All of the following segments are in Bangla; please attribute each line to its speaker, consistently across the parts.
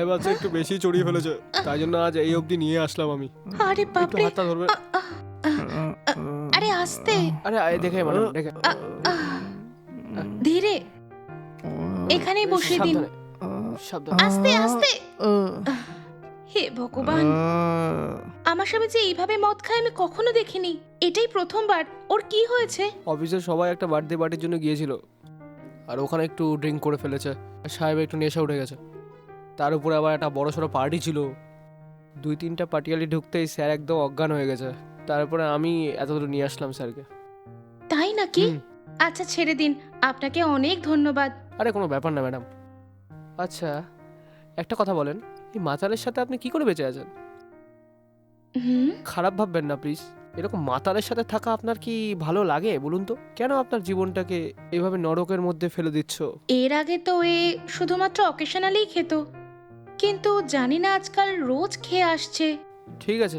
Speaker 1: সাহেব আছে একটু বেশি চড়িয়ে ফেলেছে তাই জন্য আজ এই অবধি নিয়ে আসলাম আমি।
Speaker 2: আরে
Speaker 1: একটু
Speaker 2: বাপরে।
Speaker 1: হাতটা ধরবে।
Speaker 2: আ, আ, আ, আরে আস্তে।
Speaker 1: আরে আরে, দেখে ম্যাডাম দেখে
Speaker 2: ধীরে। এখানেই বসিয়ে দিন।
Speaker 1: সাবধানে সাবধানে।
Speaker 2: আস্তে আস্তে। হে ভগবান আমার স্বামী যে এইভাবে মদ খায় আমি কখনো দেখিনি। এটাই প্রথমবার। ওর কি হয়েছে?
Speaker 1: অফিসের সবাই একটা বার্থডে পার্টির জন্য গিয়েছিল। আর ওখানে একটু ড্রিঙ্ক করে ফেলেছে। সাহেব একটু নেশা উঠে গেছে। তার উপরে আবার একটা বড় সড়ো পার্টি ছিল। দুই তিনটা পার্টিয়ালি ঢুকতেই স্যার একদম অজ্ঞান হয়ে গেছে। তারপরে আমি এতদূর নিয়ে আসলাম স্যারকে।
Speaker 2: তাই নাকি?
Speaker 1: হুম।
Speaker 2: আচ্ছা ছেড়ে দিন। আপনাকে অনেক ধন্যবাদ।
Speaker 1: আরে কোনো ব্যাপার না ম্যাডাম। আচ্ছা একটা কথা বলেন এই মাতালের সাথে আপনি কি করে বেঁচে আছেন?
Speaker 2: হুম?
Speaker 1: খারাপ ভাববেন না প্লিজ। এরকম মাতালের সাথে থাকা আপনার কি ভালো লাগে বলুন তো? কেন আপনার জীবনটাকে এভাবে নরকের মধ্যে ফেলে দিচ্ছ?
Speaker 2: এর আগে তো এ শুধুমাত্র অকেশনালেই খেত। কিন্তু জানি না আজকাল রোজ খেয়ে আসছে।
Speaker 1: ঠিক আছে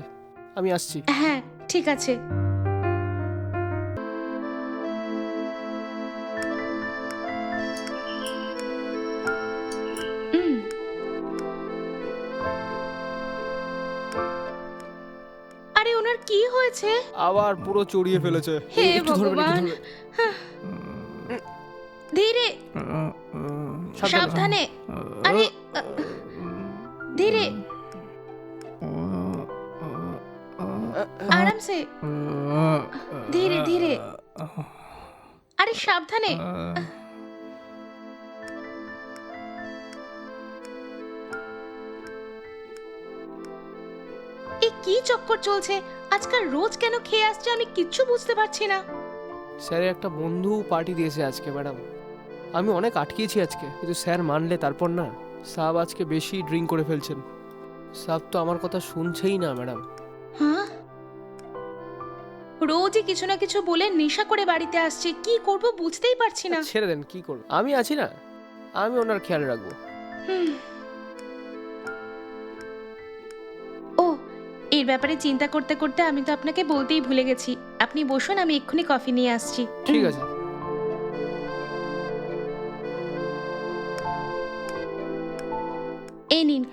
Speaker 1: আমি আসছি।
Speaker 2: হ্যাঁ ঠিক আছে। উম, আরে ওনার কি হয়েছে?
Speaker 1: আবার পুরো চড়িয়ে ফেলেছে।
Speaker 2: হে
Speaker 1: একটু ধরবেন, একটু
Speaker 2: ভগবান।
Speaker 1: ধরবেন।
Speaker 2: ধীরে।
Speaker 1: সাবধানে,
Speaker 2: আরে दे रे আরাম ধীরে ধীরে আরে সাবধানে এ কি চক্কর চলছে আজকাল রোজ কেন খেয়ে আসছে আমি কিচ্ছু বুঝতে পারছি না
Speaker 1: স্যারের একটা বন্ধু পার্টি দিয়েছে আজকে ম্যাডাম আমি অনেক আটকিয়েছি আজকে কিন্তু স্যার মানলে তারপর না সাব আজকে বেশি ড্রিঙ্ক করে ফেলছেন। সাব তো আমার কথা শুনছেই না ম্যাডাম।
Speaker 2: হ্যাঁ? রোজই কিছু না কিছু বলে নেশা করে বাড়িতে আসছে কি করব বুঝতেই পারছি না।
Speaker 1: ছেড়ে দেন কি করব? আমি আছি না আমি ওনার খেয়াল রাখব।
Speaker 2: ও এর ব্যাপারে চিন্তা করতে করতে আমি তো আপনাকে বলতেই ভুলে গেছি। আপনি বসুন আমি এক্ষুনি কফি নিয়ে আসছি।
Speaker 1: ঠিক আছে।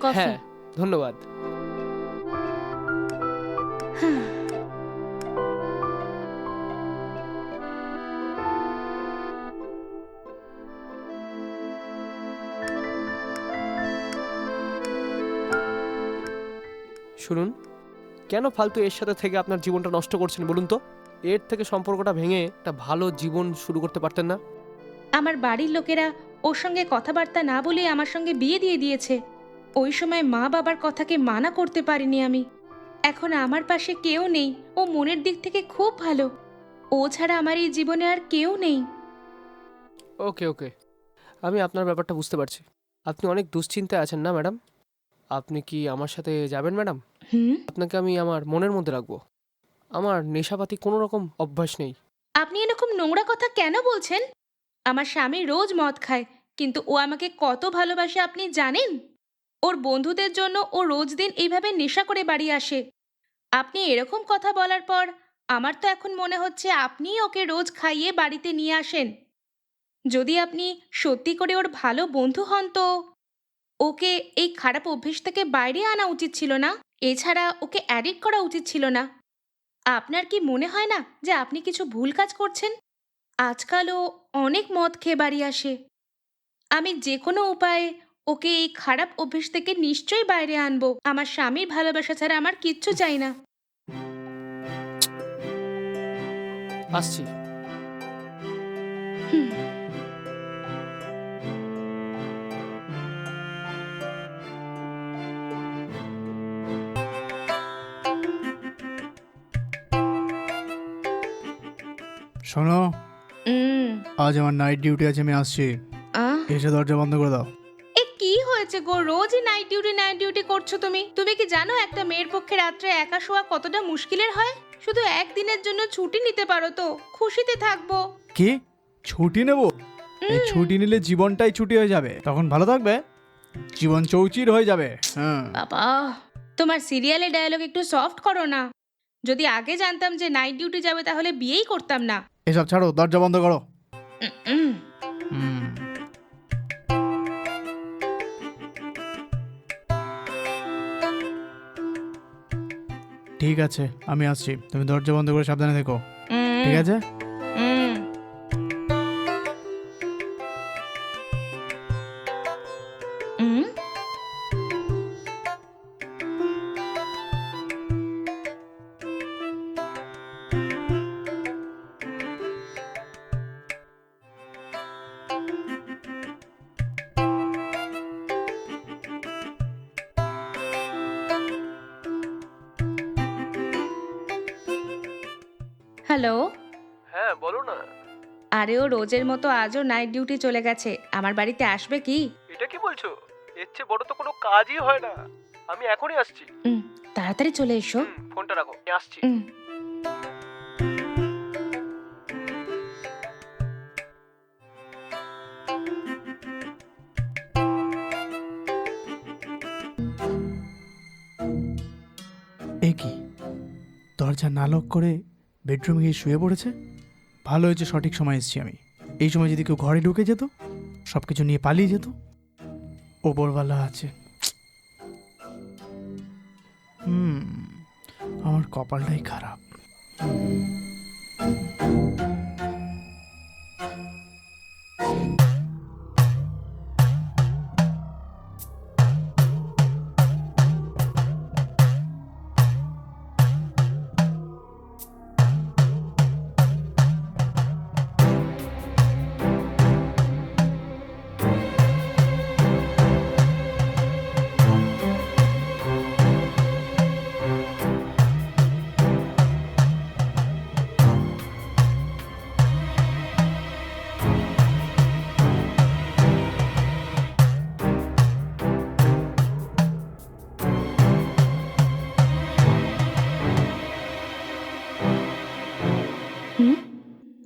Speaker 2: কফি।
Speaker 1: হ্যাঁ ধন্যবাদ। শুনুন কেন ফালতু এর সাথে থেকে আপনার জীবনটা নষ্ট করছেন বলুন তো? এর থেকে সম্পর্কটা ভেঙে একটা ভালো জীবন শুরু করতে পারতেন না?
Speaker 2: আমার বাড়ির লোকেরা ওর সঙ্গে কথাবার্তা না বলে আমার সঙ্গে বিয়ে দিয়ে দিয়েছে। ওই সময় মা বাবার কথাকে মানা করতে পারিনি আমি। এখন আমার পাশে কেউ নেই ও মনের দিক থেকে খুব ভালো। ও ছাড়া আমার এই জীবনে আর কেউ নেই।
Speaker 1: ওকে ওকে। আমি আপনার ব্যাপারটা বুঝতে পারছি। আপনি অনেক দুশ্চিন্তায় আছেন না ম্যাডাম? আপনি কি আমার সাথে যাবেন ম্যাডাম?
Speaker 2: হুম?
Speaker 1: আপনাকে আমি আমার মনের মধ্যে রাখব। আমার নেশাপাতি কোনো রকম অভ্যাস নেই।
Speaker 2: আপনি এরকম নোংরা কথা কেন বলছেন? আমার স্বামী রোজ মদ খায় কিন্তু ও আমাকে কত ভালোবাসে আপনি জানেন? ওর বন্ধুদের জন্য ও রোজ দিন এইভাবে নেশা করে বাড়ি আসে। আপনি এরকম কথা বলার পর আমার তো এখন মনে হচ্ছে আপনিই ওকে রোজ খাইয়ে বাড়িতে নিয়ে আসেন। যদি আপনি সত্যি করে ওর ভালো বন্ধু হন তো ওকে এই খারাপ অভ্যেস থেকে বাইরে আনা উচিত ছিল না, এছাড়া ওকে অ্যাডিক্ট করা উচিত ছিল না। আপনার কি মনে হয় না যে আপনি কিছু ভুল কাজ করছেন? আজকালও অনেক মদ খেয়ে বাড়ি আসে। আমি যে কোনো উপায়ে ওকে এই খারাপ অভ্যেস থেকে নিশ্চয়ই বাইরে আনব। আমার স্বামীর ভালোবাসা ছাড়া আমার কিচ্ছু চাই না।
Speaker 1: আসছি।
Speaker 3: শোনো আজ আমার নাইট ডিউটি আছে আমি আসছি।
Speaker 2: আহ,
Speaker 3: এসে দরজা বন্ধ করে দাও।
Speaker 2: হয়েছে গো রোজই নাইট ডিউটি নাইট ডিউটি করছ তুমি? তুমি কি জানো একটা মেয়ের পক্ষে রাত্রে একা শোয়া কতটা মুশকিলের হয়? শুধু একদিনের জন্য ছুটি নিতে পারো তো খুশিতে থাকব।
Speaker 3: কি? ছুটি নেব? এই ছুটি নিলে জীবনটাই ছুটি হয়ে যাবে। তখন ভালো থাকবে? জীবন চৌচির হয়ে যাবে। হ্যাঁ।
Speaker 2: বাবা তোমার সিরিয়ালে ডায়লগ একটু সফট করো না। যদি আগে জানতাম যে নাইট ডিউটি যাবে তাহলে বিয়েই করতাম না।
Speaker 3: এসব ছাড়ো দরজা বন্ধ করো।
Speaker 2: উম, উম।
Speaker 3: হুম। ঠিক আছে আমি আসছি। তুমি দরজা বন্ধ করে সাবধানে থেকো। ঠিক আছে?
Speaker 2: হ্যালো।
Speaker 1: হ্যাঁ বলো না।
Speaker 2: আরে ও রোজের মতো আজও নাইট ডিউটি চলে গেছে। আমার বাড়িতে আসবে কি?
Speaker 1: এটা কি বলছো? এর চেয়ে বড় তো কোনো কাজই হয় না। আমি এখনই আসছি।
Speaker 2: উম, তাড়াতাড়ি চলে এসো।
Speaker 1: ফোনটা রাখো আমি আসছি।
Speaker 2: উম,
Speaker 3: এ কি? দরজা না লক করে বেডরুমে গিয়ে শুয়ে পড়েছে? ভালো হয়েছে, সঠিক সময় এসেছি আমি। এই সময় যদি কেউ ঘরে ঢুকে যেত সব কিছু নিয়ে পালিয়ে যেত, ওপরওয়ালা আছে। হুম, আমার কপালটাই খারাপ।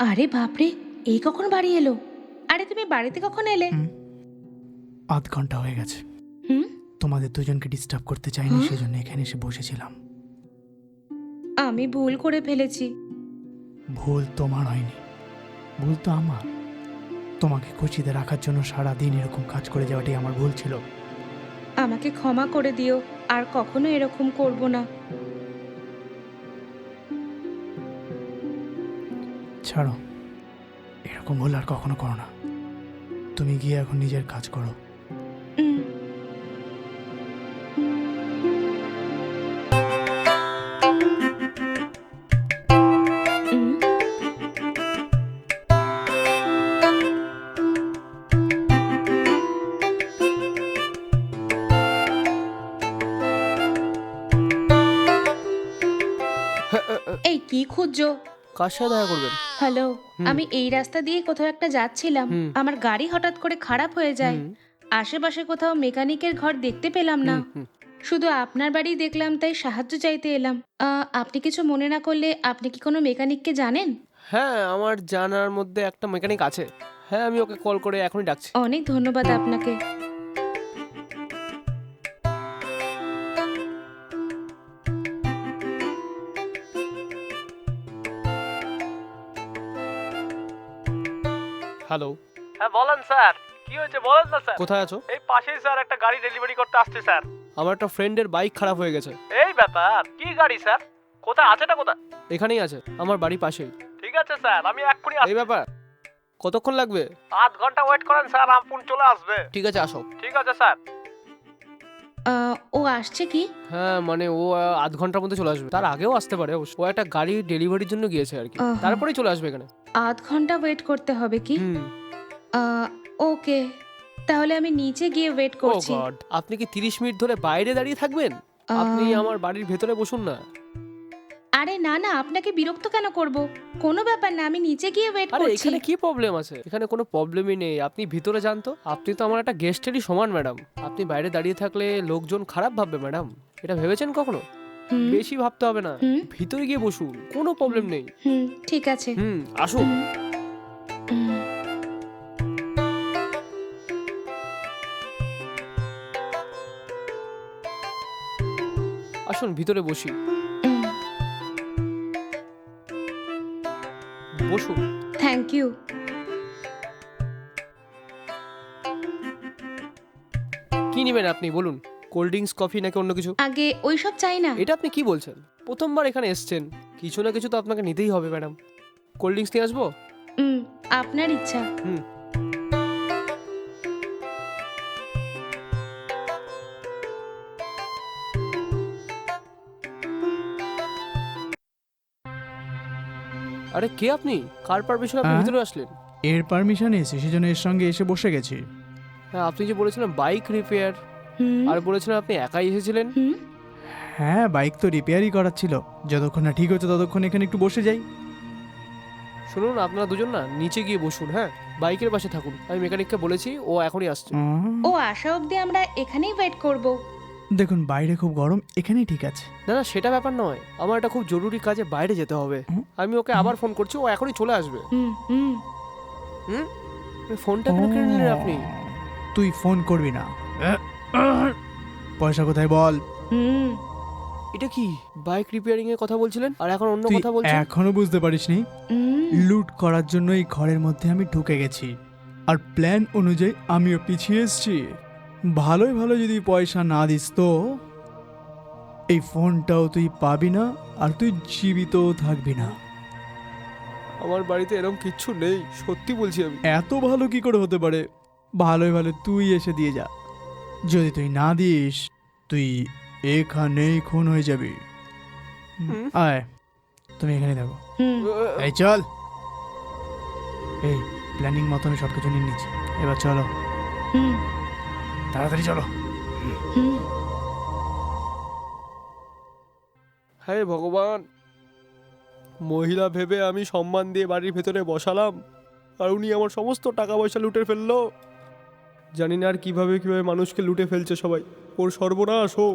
Speaker 2: আরে বাপরে এই কখন বাড়ি এলো? আরে তুমি বাড়িতে কখন এলে?
Speaker 3: আধ ঘণ্টা হয়ে গেছে।
Speaker 2: হুম?
Speaker 3: তোমাদের দুজনকে ডিস্টার্ব করতে চাইনি? সেজন্য এখানে এসে বসেছিলাম।
Speaker 2: আমি ভুল করে ফেলেছি।
Speaker 3: ভুল তোমার হয়নি। ভুল তো আমার। তোমাকে খুশিতে রাখার জন্য সারা দিন এরকম কাজ করে যাওয়াটাই আমার ভুল ছিল।
Speaker 2: আমাকে ক্ষমা করে দিও আর কখনো এরকম করব না।
Speaker 3: ছাড়ো। এরকম ভুল আর কখনো করো না। তুমি গিয়ে এখন নিজের কাজ করো।
Speaker 2: এই কি খুঁজছো?
Speaker 1: কার সাথে দেখা করবেন?
Speaker 2: হ্যালো আমি এই রাস্তা দিয়ে কোথাও একটা যাচ্ছিলাম। আমার গাড়ি হঠাৎ করে খারাপ হয়ে যায়। আশেপাশে কোথাও মেকানিকের ঘর দেখতে পেলাম না। শুধু আপনার বাড়ি দেখলাম তাই সাহায্য চাইতে এলাম। আহ, আপনি কিছু মনে না করলে আপনি কি কোনো মেকানিককে জানেন?
Speaker 1: হ্যাঁ আমার জানার মধ্যে একটা মেকানিক আছে। হ্যাঁ আমি ওকে কল করে এখনই ডাকছি।
Speaker 2: অনেক ধন্যবাদ আপনাকে।
Speaker 1: হ্যালো
Speaker 4: হ্যাঁ বলেন স্যার। কি হয়েছে? বলেন না স্যার।
Speaker 1: কোথায় আছো?
Speaker 4: এই পাশেই স্যার একটা গাড়ি ডেলিভারি করতে আসছে স্যার।
Speaker 1: আমার একটা ফ্রেন্ডের বাইক খারাপ হয়ে গেছে।
Speaker 4: এই ব্যাপার। কি গাড়ি স্যার? কোথায়? আছেটা কোথায়?
Speaker 1: এখানেই আছে আমার বাড়ি পাশেই।
Speaker 4: ঠিক আছে স্যার আমি এক্ষুনি
Speaker 1: এই ব্যাপার। কতক্ষণ লাগবে?
Speaker 4: আধ ঘণ্টা ওয়েট করেন স্যার আপন চলে আসবে।
Speaker 1: ঠিক আছে আসো।
Speaker 4: ঠিক আছে স্যার।
Speaker 2: আহ, ও আসছে কি?
Speaker 1: হ্যাঁ মানে ও আহ, আধ ঘণ্টার মধ্যে চলে আসবে। তার আগেও আসতে পারে অবশ্য। ও একটা গাড়ি ডেলিভারির জন্য গিয়েছে আর কি।
Speaker 2: আহা।
Speaker 1: তারপরেই চলে আসবে এখানে।
Speaker 2: আধ ঘণ্টা ওয়েট করতে হবে কি?
Speaker 1: হুম।
Speaker 2: আহ, ওকে তাহলে আমি নিচে গিয়ে ওয়েট
Speaker 1: ও
Speaker 2: করছি।
Speaker 1: গড আপনি কি তিরিশ মিনিট ধরে বাইরে দাঁড়িয়ে থাকবেন? আপনি
Speaker 2: আহ,
Speaker 1: আমার বাড়ির ভেতরে বসুন না।
Speaker 2: আরে না না আপনাকে বিরক্ত কেন করব? কোনো ব্যাপার না আমি নিচে গিয়ে ওয়েট
Speaker 1: আরে
Speaker 2: করছি।
Speaker 1: এখানে কি প্রবলেম আছে? এখানে কোনো প্রবলেমই নেই। আপনি ভিতরে যান তো। আপনি তো আমার একটা গেস্টেরই সমান ম্যাডাম আপনি বাইরে দাঁড়িয়ে থাকলে লোকজন খারাপ ভাববে ম্যাডাম এটা ভেবেছেন কখনো?
Speaker 2: হুম,
Speaker 1: বেশি ভাবতে হবে না।
Speaker 2: হুম।
Speaker 1: ভিতরে গিয়ে বসুন। কোনো প্রবলেম নেই।
Speaker 2: হুম ঠিক আছে।
Speaker 1: হুম আসুন।
Speaker 2: হুম।
Speaker 1: আসুন ভিতরে বসি। বসুন
Speaker 2: থ্যাংক ইউ
Speaker 1: কি নেবেন আপনি? বলুন। কোল্ড ড্রিঙ্কস কফি নাকি অন্য কিছু?
Speaker 2: আগে ওইসব চাই না।
Speaker 1: এটা আপনি কি বলছেন? প্রথমবার এখানে এসছেন। কিছু না কিছু তো আপনাকে নিতেই হবে ম্যাডাম। কোল্ড ড্রিঙ্কস নিয়ে আসব?
Speaker 2: হুম আপনার ইচ্ছা।
Speaker 1: হুম। আরে কে আপনি? কার পারমিশন আপনি
Speaker 3: হ্যাঁ?
Speaker 1: ভিতরে আসলেন?
Speaker 3: এর পারমিশন এসে সেজন্য এর সঙ্গে এসে বসে গেছি।
Speaker 1: হ্যাঁ আপনি যে বলেছিলেন বাইক রিপেয়ার
Speaker 2: হুম।
Speaker 1: আর বলেছিলেন আপনি একাই এসেছিলেন?
Speaker 2: হুম।
Speaker 3: হ্যাঁ বাইক তো রিপেয়ারই করার ছিল। যতক্ষণ না ঠিক হচ্ছে ততক্ষণ এখানে একটু বসে যাই।
Speaker 1: শুনুন আপনারা দুজন না নিচে গিয়ে বসুন হ্যাঁ? বাইকের পাশে থাকুন। আমি মেকানিককে বলেছি ও এখনই আসছে।
Speaker 3: উম,
Speaker 2: ও আসা অবধি আমরা এখানেই ওয়েট করব।
Speaker 3: দেখুন বাইরে খুব গরম এখানেই ঠিক আছে।
Speaker 1: না না সেটা ব্যাপার নয়। আমার একটা খুব জরুরি কাজে বাইরে যেতে হবে। আমি ওকে আবার ফোন করছি ও এখনই চলে আসবে।
Speaker 2: হুম
Speaker 1: ফোনটা কেন কেড়ে নিলেন আপনি?
Speaker 3: তুই ফোন করবি না। পয়সা কোথায় বল?
Speaker 1: এটা কি বাইক রিপেয়ারিং এর কথা বলছিলেন? আর এখন অন্য কথা বলছেন?
Speaker 3: এখনও বুঝতে পারিসনি? লুট করার জন্য এই ঘরের মধ্যে আমি ঢুকে গেছি। আর প্ল্যান অনুযায়ী আমিও পিছিয়ে এসেছি। ভালোই ভালো যদি পয়সা না দিস তো এই ফোনটাও তুই পাবি না আর তুই জীবিতও থাকবি না।
Speaker 1: আমার বাড়িতে এরকম কিচ্ছু নেই সত্যি বলছি আমি।
Speaker 3: এত ভালো কি করে হতে পারে? ভালোই ভালো তুই এসে দিয়ে যা। যদি তুই না দিস তুই এখানেই খুন হয়ে যাবি। আয় তুমি এখানে দেখো
Speaker 2: হুম।
Speaker 3: এই চল। এই প্ল্যানিং মতন সব কিছু নিয়ে নিচ্ছি। এবার চলো।
Speaker 2: হুম।
Speaker 3: তাড়াতাড়ি চলো।
Speaker 1: হে ভগবান, মহিলা ভেবে আমি সম্মান দিয়ে বাড়ির ভেতরে বসালাম, আর উনি আমার সমস্ত টাকা পয়সা লুটে ফেলল। জানি না আর কীভাবে কীভাবে মানুষকে লুটে ফেলছে সবাই। ওর সর্বনাশ হোক।